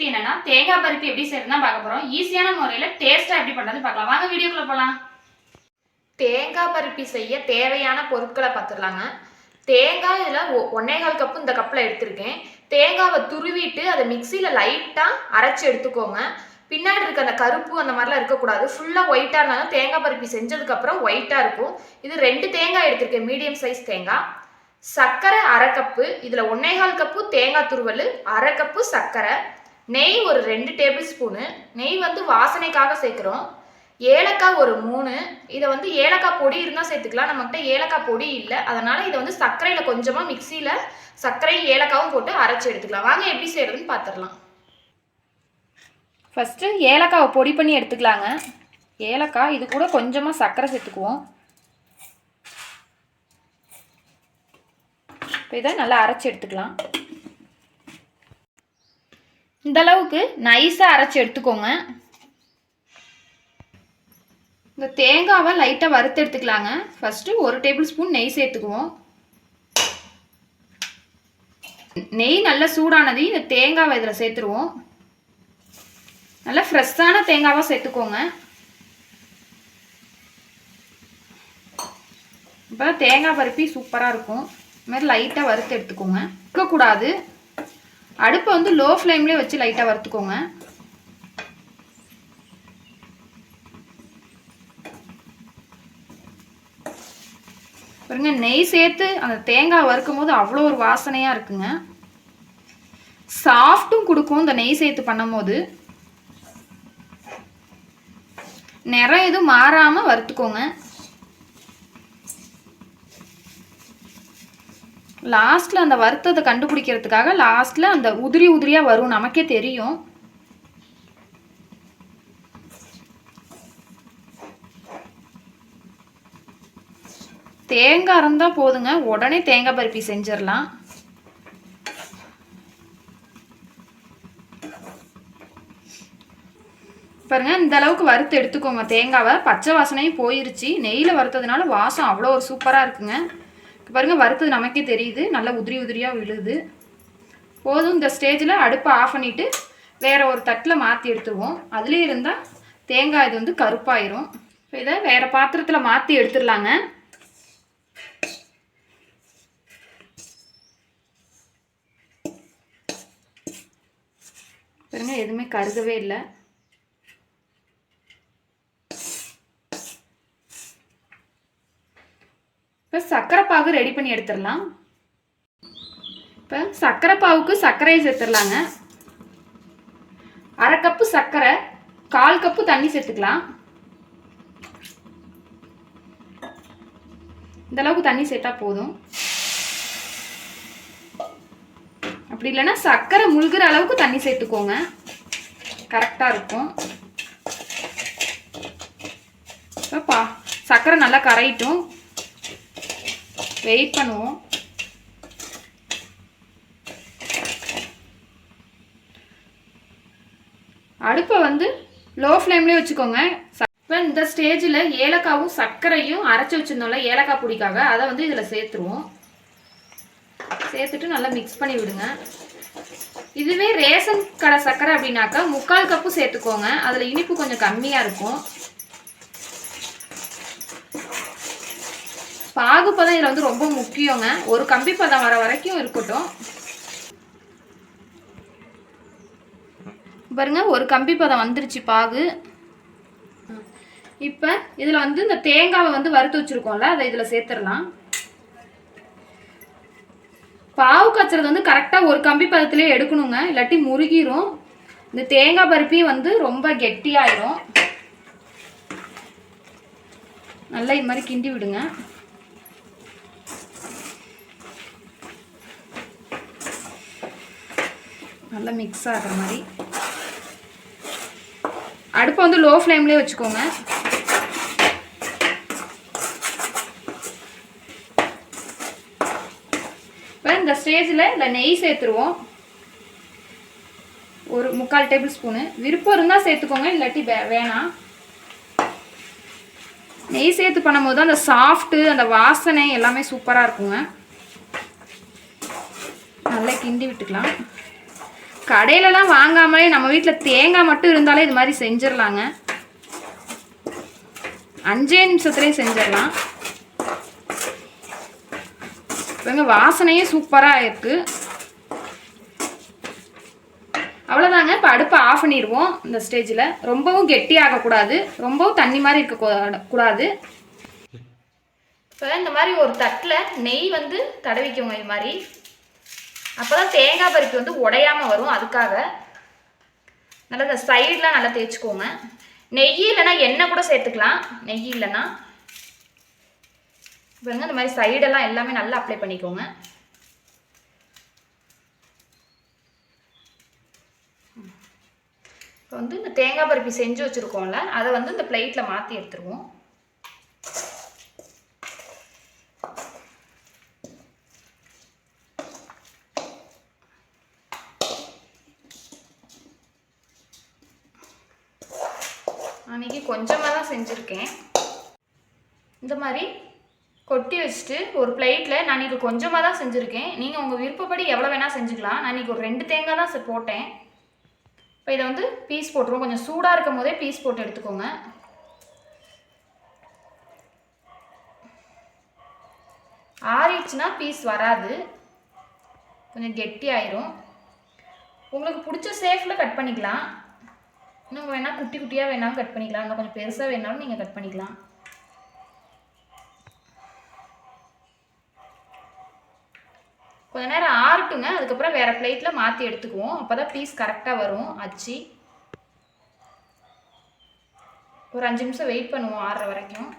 Recipe என்னன்னா தேங்காய் பருப்பு எப்படி செய்யறதுனா பார்க்க போறோம். ஈஸியான முறையில டேஸ்டா எப்படி பண்றது பார்க்கலாம். வாங்க வீடியோக்குள்ள போலாம். தேங்காய் பருப்பி செய்ய தேவையான பொருட்களை பார்த்துடலாங்க. தேங்காய் இதில் ஒன்னேகால் கப்பு இந்த கப்பில் எடுத்திருக்கேன். தேங்காவை துருவிட்டு அதை மிக்சியில் லைட்டாக அரைச்சி எடுத்துக்கோங்க. பின்னாடி இருக்க அந்த கருப்பு அந்த மாதிரிலாம் இருக்கக்கூடாது. ஃபுல்லாக ஒயிட்டாக இருந்தாலும் தேங்காய் பருப்பி செஞ்சதுக்கப்புறம் ஒயிட்டாக இருக்கும். இது ரெண்டு தேங்காய் எடுத்திருக்கேன். மீடியம் சைஸ் தேங்காய். சர்க்கரை அரை கப்பு இதில் ஒன்னேகால் கப்பு தேங்காய் துருவல் அரை கப்பு சர்க்கரை. நெய் ஒரு ரெண்டு டேபிள் ஸ்பூனு. நெய் வந்து வாசனைக்காக சேர்க்குறோம். ஏலக்காய் ஒரு மூணு. இதை வந்து ஏலக்காய் பொடி இருந்தால் சேர்த்துக்கலாம். நம்மகிட்ட ஏலக்காய் பொடி இல்லை. அதனால் இதை வந்து சர்க்கரையில் கொஞ்சமாக மிக்சியில் சர்க்கரையும் ஏலக்காவும் போட்டு அரைச்சி எடுத்துக்கலாம். வாங்க எப்படி செய்கிறதுன்னு பார்த்துடலாம் ஃபஸ்ட்டு ஏலக்காவை பொடி பண்ணி எடுத்துக்கலாங்க. ஏலக்காய் இது கூட கொஞ்சமாக சர்க்கரை சேர்த்துக்குவோம். இப்போ இதை நல்லா அரைச்சி எடுத்துக்கலாம். இந்த அளவுக்கு நைஸாக அரைச்சி எடுத்துக்கோங்க. இந்த தேங்காவை லைட்டாக வறுத்து எடுத்துக்கலாங்க. ஃபஸ்ட்டு ஒரு டேபிள் ஸ்பூன் நெய் சேர்த்துக்குவோம். நெய் நல்லா சூடானது இந்த தேங்காவை இதில் சேர்த்துருவோம். நல்லா ஃப்ரெஷ்ஷான தேங்காவாக சேர்த்துக்கோங்க. இப்போ தேங்காய் பருப்பி சூப்பராக இருக்கும். இது மாதிரி லைட்டாக வறுத்து எடுத்துக்கோங்க. இருக்கக்கூடாது. அடுப்பை வந்து லோ ஃப்ளேம்லேயே வச்சு லைட்டாக வறுத்துக்கோங்க. பாருங்க நெய் சேர்த்து அந்த தேங்காய் வறுக்கும் போது அவ்வளோ ஒரு வாசனையாக இருக்குங்க. சாஃப்ட்டும் கொடுக்கும் இந்த நெய் சேர்த்து பண்ணும்போது. நிறம் எதுவும் மாறாமல் வறுத்துக்கோங்க. லாஸ்ட்டில் அந்த வறுத்ததை கண்டுபிடிக்கிறதுக்காக லாஸ்ட்டில் அந்த உதிரி உதிரியாக வரும் நமக்கே தெரியும். தேங்காய் இருந்தால் போதுங்க. உடனே தேங்காய் பருப்பி செஞ்சிடலாம் பாருங்க இந்த அளவுக்கு வறுத்து எடுத்துக்கோங்க தேங்காவை. பச்சை வாசனையும் போயிருச்சு. நெய்யில் வறுத்ததுனால வாசம் அவ்வளோ ஒரு சூப்பராக இருக்குங்க. இப்ப பாருங்க வறுத்தது நமக்கே தெரியுது. நல்லா உதிரி உதிரியாக விழுது. போதும் இந்த ஸ்டேஜில் அடுப்பை ஆஃப் பண்ணிவிட்டு வேறு ஒரு தட்டில் மாற்றி எடுத்துருவோம். அதுலேயே இருந்தால் தேங்காய் இது வந்து கருப்பாயிரும். இப்போ இதை வேறு பாத்திரத்தில் மாற்றி எடுத்துடலாங்க. பாருங்க எதுவுமே கருகவே இல்லை. இப்போ சர்க்கரை பாகு ரெடி பண்ணி எடுத்துடலாம். இப்போ சர்க்கரை பாவுக்கு சர்க்கரையை சேர்த்துடலாங்க. அரை கப்பு சர்க்கரை கால் கப்பு தண்ணி சேர்த்துக்கலாம். இந்த அளவுக்கு தண்ணி சேர்த்தா போதும். அப்படி இல்லைன்னா சர்க்கரை முழுகிற அளவுக்கு தண்ணி சேர்த்துக்கோங்க. கரெக்டாக இருக்கும். இப்போப்பா சர்க்கரை நல்லா கரையிட்டும். வெயிட் பண்ணுவோம். அடுப்பை வந்து லோ ஃப்ளேம்லேயே வச்சுக்கோங்க. இப்போ இந்த ஸ்டேஜில் ஏலக்காவும் சர்க்கரையும் அரைச்சி வச்சிருந்தோம்ல ஏலக்காய் பொடிக்காக அதை வந்து இதில் சேர்த்துருவோம். சேர்த்துட்டு நல்லா மிக்ஸ் பண்ணி விடுங்க. இதுவே ரேஷன் கடை சர்க்கரை அப்படின்னாக்கா முக்கால் கப்பு சேர்த்துக்கோங்க. அதில் இனிப்பு கொஞ்சம் கம்மியாக இருக்கும். பாகுப்பதம் இதில் வந்து ரொம்ப முக்கியங்க. ஒரு கம்பி பதம் வர வரைக்கும் இருக்கட்டும். பாருங்க ஒரு கம்பி பதம் வந்துருச்சு பாகு. இப்போ இதில் வந்து இந்த தேங்காவை வந்து வறுத்து வச்சுருக்கோம்ல அதை இதில் சேர்த்துடலாம். பாவு காய்ச்சறது வந்து கரெக்டாக ஒரு கம்பி பதத்துலேயே எடுக்கணுங்க இல்லாட்டி முருகிரும். இந்த தேங்காய் பருப்பியும் வந்து ரொம்ப கெட்டியாயிரும். நல்லா இது மாதிரி கிண்டி விடுங்க. நல்லா மிக்ஸ் ஆகிற மாதிரி. அடுப்பை வந்து லோ ஃப்ளேம்லேயே வச்சுக்கோங்க. இப்போ இந்த ஸ்டேஜில் இல்லை நெய் சேர்த்துருவோம். ஒரு முக்கால் டேபிள் ஸ்பூனு விருப்பம் இருந்தால் சேர்த்துக்கோங்க இல்லாட்டி வே வேணாம். நெய் சேர்த்து பண்ணும்போது அந்த சாஃப்ட்டு அந்த வாசனை எல்லாமே சூப்பராக இருக்குங்க. நல்லா கிண்டி விட்டுக்கலாம். கடையிலலாம் வாங்காமலே நம்ம வீட்டில் தேங்காய் மட்டும் இருந்தாலே இது மாதிரி செஞ்சிடலாங்க அஞ்சே நிமிஷத்துலேயே செஞ்சிடலாம் இப்போங்க வாசனையே சூப்பராக இருக்கு. அவ்வளோதாங்க இப்போ அடுப்பை ஆஃப் பண்ணிடுவோம் இந்த ஸ்டேஜில் ரொம்பவும் கெட்டி ஆகக்கூடாது. ரொம்பவும் தண்ணி மாதிரி இருக்க கூடாது. இப்போ இந்த மாதிரி ஒரு தட்டில் நெய் வந்து தடவிக்கோங்க இது மாதிரி. அப்போ தான் தேங்காய் பருப்பி வந்து உடையாமல் வரும். அதுக்காக நல்லா இந்த சைடெலாம் நல்லா தேய்ச்சிக்கோங்க. நெய் இல்லைன்னா எண்ணெய் கூட சேர்த்துக்கலாம். நெய் இல்லைன்னா பாருங்க இந்த மாதிரி சைடெல்லாம் எல்லாமே நல்லா அப்ளை பண்ணிக்கோங்க. இப்போ வந்து இந்த தேங்காய் பருப்பி செஞ்சு வச்சுருக்கோம்ல அதை வந்து இந்த பிளேட்டில் மாற்றி எடுத்துருவோம். அன்றைக்கி கொஞ்சமாக தான் செஞ்சுருக்கேன். இந்த மாதிரி கொட்டி வச்சுட்டு ஒரு பிளேட்டில் நான் இன்றைக்கி கொஞ்சமாக தான் செஞ்சுருக்கேன். நீங்கள் உங்கள் விருப்பப்படி எவ்வளோ வேணால் செஞ்சுக்கலாம். நான் இன்றைக்கி ஒரு ரெண்டு தேங்காய் தான் போட்டேன். இப்போ இதை வந்து பீஸ் போட்டுருவோம். கொஞ்சம் சூடாக இருக்கும் போதே பீஸ் போட்டு எடுத்துக்கோங்க. ஆறிடுச்சுன்னா பீஸ் வராது. கொஞ்சம் கெட்டி ஆயிரும் உங்களுக்கு பிடிச்ச சேஃபில் கட் பண்ணிக்கலாம். இன்னும் வேணால் குட்டி குட்டியாக வேணாலும் கட் பண்ணிக்கலாம். இன்னும் கொஞ்சம் பெருசாக வேணாலும் நீங்கள் கட் பண்ணிக்கலாம். கொஞ்ச நேரம் ஆறட்டுங்க. அதுக்கப்புறம் வேறு பிளேட்டில் மாற்றி எடுத்துக்குவோம். அப்போ தான் பீஸ் கரெக்டாக வரும். அச்சு. ஒரு அஞ்சு நிமிஷம் வெயிட் பண்ணுவோம் ஆறுற வரைக்கும்.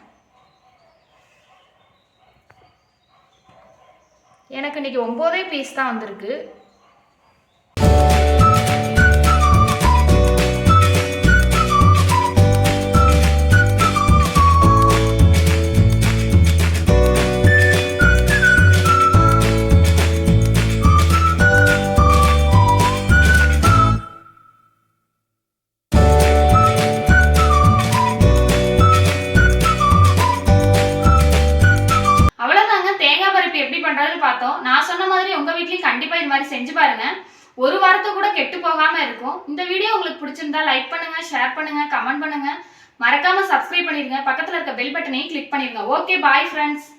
எனக்கு இன்னைக்கு ஒம்போதே பீஸ் தான் வந்திருக்கு. வாரத்தை கூட கெட்டு போகாம இருக்கும். இந்த வீடியோ உங்களுக்கு பிடிச்சிருந்தா லைக் பண்ணுங்க ஷேர் பண்ணுங்க கமெண்ட் பண்ணுங்க. மறக்காம சப்ஸ்கிரைப் பண்ணிருங்க. பக்கத்துல இருக்க பெல் பட்டனையும் கிளிக் பண்ணிருங்க. Okay bye friends